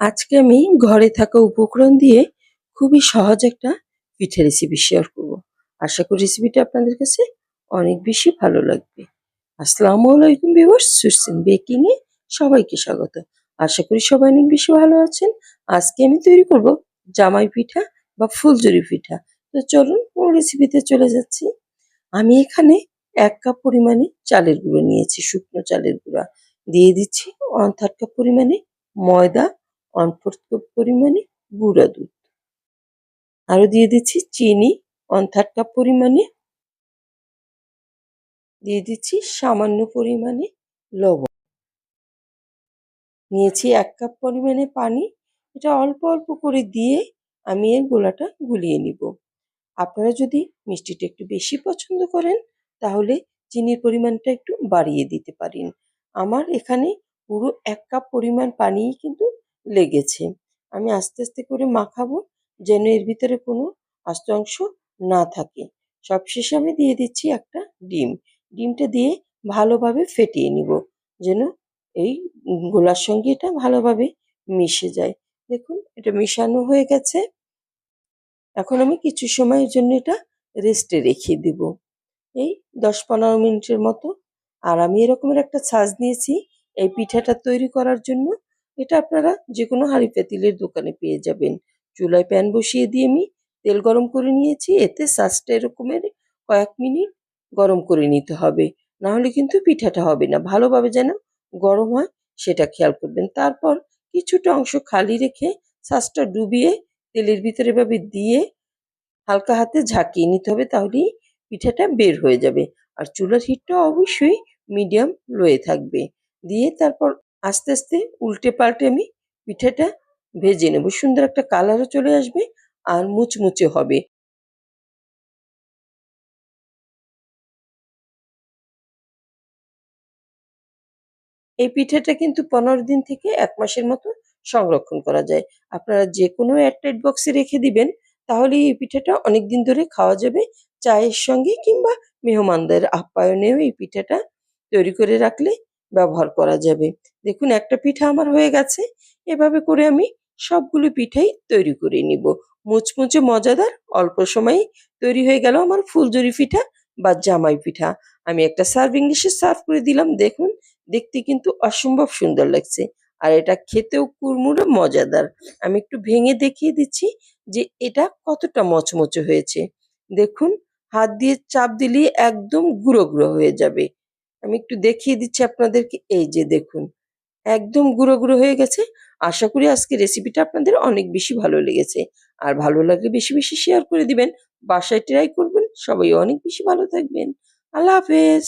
আজকে আমি ঘরে থাকা উপকরণ দিয়ে খুবই সহজ একটা পিঠে রেসিপি শেয়ার করব। আশা করি রেসিপিটা আপনাদের কাছে অনেক বেশি ভালো লাগবে। আসসালামু আলাইকুম সুরসিন বেকিং এ সবাইকে স্বাগত। আশা করি সবাই অনেক বেশি ভালো আছেন। আজকে আমি তৈরি করব জামাই পিঠা বা ফুলজুরি পিঠা। তো চলুন মূল রেসিপিতে চলে যাচ্ছি। আমি এখানে এক কাপ পরিমাণে চালের গুঁড়ো নিয়েছি, শুকনো চালের গুঁড়া। দিয়ে দিচ্ছি ওয়ান থার্ড কাপ পরিমাণে ময়দা কাপ পরিমাণে গুঁড়া দুধ। আরও দিয়ে দিচ্ছি চিনি ওয়ান থার্ড কাপ পরিমাণে। দিয়ে দিচ্ছি সামান্য পরিমাণে লবণ। নিয়েছি এক কাপ পরিমাণে পানি। এটা অল্প অল্প করে দিয়ে আমি এর গোলাটা গুলিয়ে নিব। আপনারা যদি মিষ্টিটা একটু বেশি পছন্দ করেন, তাহলে চিনির পরিমাণটা একটু বাড়িয়ে দিতে পারেন। আমার এখানে পুরো এক কাপ পরিমাণ পানিই কিন্তু লেগেছে। আমি আস্তে আস্তে করে মাখাবো যেন এর ভিতরে কোনো আস্ত অংশ না থাকে। সবশেষে আমি দিয়ে দিচ্ছি একটা ডিম। ডিমটা দিয়ে ভালোভাবে ফেটিয়ে নিব যেন এই গোলার সঙ্গে এটা ভালোভাবে মিশে যায়। দেখুন, এটা মিশানো হয়ে গেছে। এখন আমি কিছু সময়ের জন্য এটা রেস্টে রেখে দেব। এই দশ পনেরো মিনিটের মতো। আর আমি এরকমের একটা ছাঁচ নিয়েছি এই পিঠাটা তৈরি করার জন্য। এটা আপনারা যে কোনো হাঁড়ি পাতিলের দোকানে পেয়ে যাবেন। চুলায় প্যান বসিয়ে দিয়ে আমি তেল গরম করে নিয়েছি। এতে ছাঁচটা এরকমের কয়েক মিনিট গরম করে নিতে হবে। না হলে কিন্তু পিঠাটা হবে না। ভালোভাবে যেন গরম হয় সেটা খেয়াল করবেন। তারপর কিছুটা অংশ খালি রেখে ছাঁচটা ডুবিয়ে তেলের ভিতরে এভাবে দিয়ে হালকা হাতে ঝাঁকিয়ে নিতে হবে তাহলেই পিঠাটা বের হয়ে যাবে। আর চুলার হিটটা অবশ্যই মিডিয়াম লোয়ে থাকবে। দিয়ে তারপর আস্তে আস্তে উল্টে পাল্টে আমি পিঠাটা ভেজে নেব। সুন্দর একটা কালারও চলে আসবে আর মুচমুচে হবে। এই পিঠাটা কিন্তু পনেরো দিন থেকে এক মাসের মতো সংরক্ষণ করা যায়। আপনারা যে কোনো এয়ারটাইট বক্সে রেখে দিবেন তাহলে এই পিঠাটা অনেক দিন ধরে খাওয়া যাবে। চায়ের সঙ্গে কিংবা মেহমানদের আপ্যায়নেও এই পিঠাটা তৈরি করে রাখলে ব্যবহার করা যাবে। দেখুন, একটা পিঠা আমার হয়ে গেছে। এভাবে করে আমি সবগুলো পিঠাই তৈরি করে নিব। মুচমুচে মজাদার, অল্প সময়ে তৈরি হয়ে গেল আমার ফুলজুরি পিঠা বা জামাই পিঠা। আমি একটা সার্ভিং ডিশে সার্ভ করে দিলাম, দেখুন, দেখতে কিন্তু অসম্ভব সুন্দর লাগছে। আর এটা খেতেও কুড়মুড়ে মজাদার। আমি একটু ভেঙে দেখিয়ে দিচ্ছি যে এটা কতটা মচমচে হয়েছে। দেখুন, হাত দিয়ে চাপ দিলে একদম গুঁড়ো গুঁড়ো হয়ে যাবে। আমি একটু দেখিয়ে দিচ্ছি আপনাদেরকে। এই যে দেখুন, একদম গুঁড়ো গুঁড়ো হয়ে গেছে। আশা করি আজকে রেসিপিটা আপনাদের অনেক বেশি ভালো লেগেছে। আর ভালো লাগলে বেশি বেশি শেয়ার করে দিবেন। বাসায় ট্রাই করবেন। সবাই অনেক বেশি ভালো থাকবেন। আল্লাহ হাফেজ।